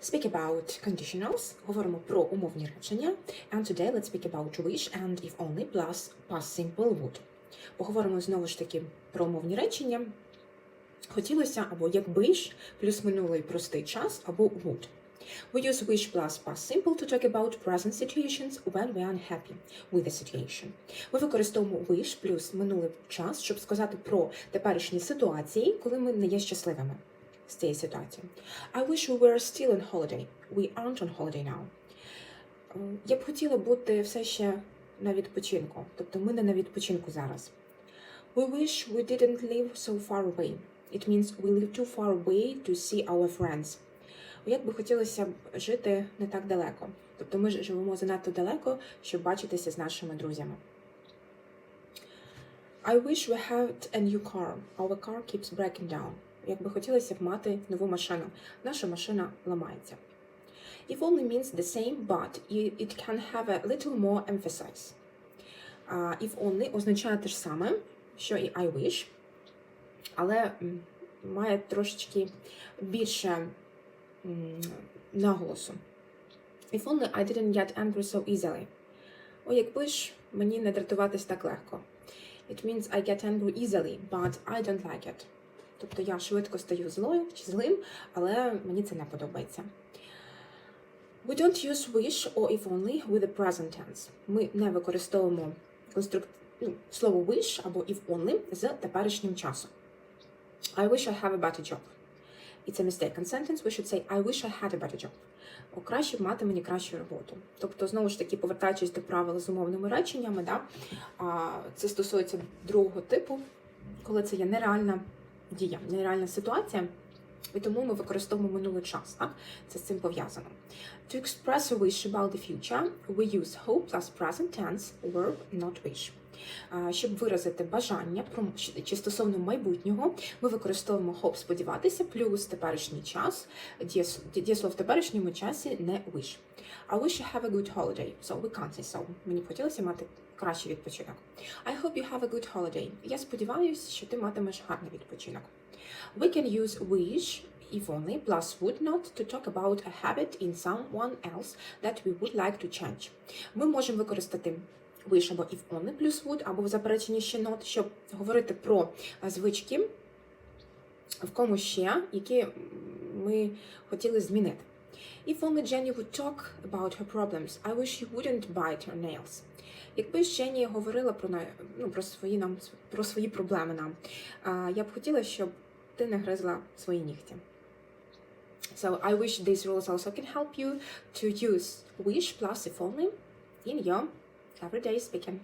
Speak about conditionals. Говоримо про умовні речення. And today let's speak about wish and if only plus past simple would. Поговоримо знову ж таки про умовні речення. Хотілося або якби ж, плюс минулий простий час, або would. We use wish plus past simple to talk about present situations when we are unhappy with the situation. Ми використовуємо wish плюс минулий час, щоб сказати про теперішні ситуації, коли ми не є щасливими з цієї ситуації. I wish we were still on holiday. We aren't on holiday now. Е, Я б хотіла бути все ще на відпочинку. Тобто ми не на відпочинку зараз. We wish we didn't live so far away. It means we live too far away to see our friends. Як би хотілося б жити не так далеко. Тобто ми живемо занадто далеко, щоб бачитися з нашими друзями. I wish we had a new car. Our car keeps breaking down. Як би хотілося б мати нову машину. Наша машина ламається. If only means the same, but it can have a little more emphasis. А, if only означає те ж саме, що і I wish, але має трошечки більше наголосу. If only I didn't get angry so easily. О, якби ж мені не дратуватись так легко. It means I get angry easily, but I don't like it. Тобто я швидко стаю злою чи злим, але мені це не подобається. We don't use wish or if only with the present tense. Ми не використовуємо конструк... ну, слово wish або if only з теперішнім часом. I wish I have a better job. It's a mistaken sentence. We should say I wish I had a better job. О, краще б мати мені кращу роботу. Тобто, знову ж таки, повертаючись до правил з умовними реченнями, да, це стосується другого типу, коли це є нереальна дія, нереальна ситуація. І тому ми використовуємо минулий час. Так? Це з цим пов'язано. To express a wish about the future, we use hope plus present tense, verb not wish. Щоб виразити бажання чи стосовно майбутнього, ми використовуємо hope сподіватися, плюс теперішній час, дієс- дієслов в теперішньому часі не wish. I wish you have a good holiday, so we can't say so. Мені б хотілося мати кращий відпочинок. I hope you have a good holiday. Я сподіваюся, що ти матимеш гарний відпочинок. We can use wish if only plus would not to talk about a habit in someone else that we would like to change. Ми можемо використати wish або if only плюс would, або в запереченні ще not, щоб говорити про е, звички в комусь ще, які ми хотіли змінити. If only Jenny would talk about her problems, I wish you wouldn't bite her nails. Якби ж Jenny говорила про, ну, про, свої, нам, про свої проблеми нам, я б хотіла, щоб ти не гризла свої нігті. So I wish these rules also can help you to use wish plus if only in your everyday speaking.